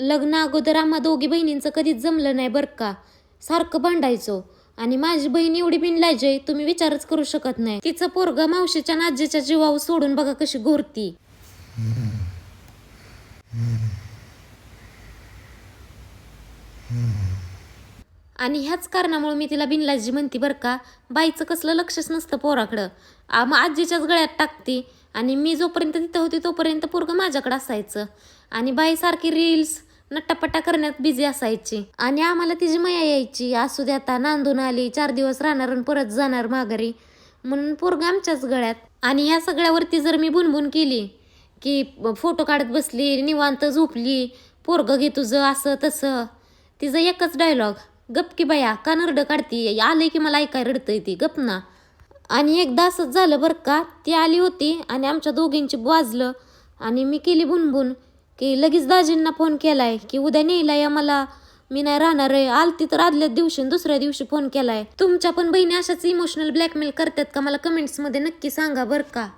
लग्न अगोदर आम्हा दोघी बहिणींचं कधीच जमलं नाही बरं का. सारखं भांडायचो. आणि माझी बहीण एवढी बिनलाजे तुम्ही विचारच करू शकत नाही. तिचं पोरग मावशीच्या नाजीच्या आजीच्या जीवावर सोडून बघा कशी गोरती आणि ह्याच कारणामुळे मी तिला बिनलाजी म्हणते बरं का बाईचं कसलं लक्षच नसतं पोराकडं. आ, मग आजीच्याच गळ्यात टाकते आणि मी जोपर्यंत तिथं होती तोपर्यंत पोरगं माझ्याकडं असायचं. आणि बाई सारखी रील्स नट्टापट्टा करण्यात बिझी असायची. आणि आम्हाला तिची मया यायची असू दे आता नांदून आली चार दिवस राहणार आणि परत जाणार माघारी. म्हणून पोरगं आमच्याच गळ्यात. आणि या सगळ्यावरती जर मी बुनबुन केली की फोटो काढत बसली निवांत झोपली पोरगं घे तुझं असं तसं तिचं एकच डायलॉग गप की बाया का नरडं काढती? आलंय की मला ऐकाय रडतंय ती? गप ना. आणि एकदा असंच झालं बरं का ती आली होती आणि आमच्या दोघींची वाजलं. आणि मी केली बुनबुन. की लगेच दाजींना फोन केलाय की उद्या नेला या मला. मी नाही राहणार आहे. आलती तर आदल्या दिवशी आणि दुसऱ्या दिवशी फोन केलाय. तुमच्या पण बहिणी अशाच इमोशनल ब्लॅकमेल करतात का? मला कमेंट्समध्ये नक्की सांगा बरं का.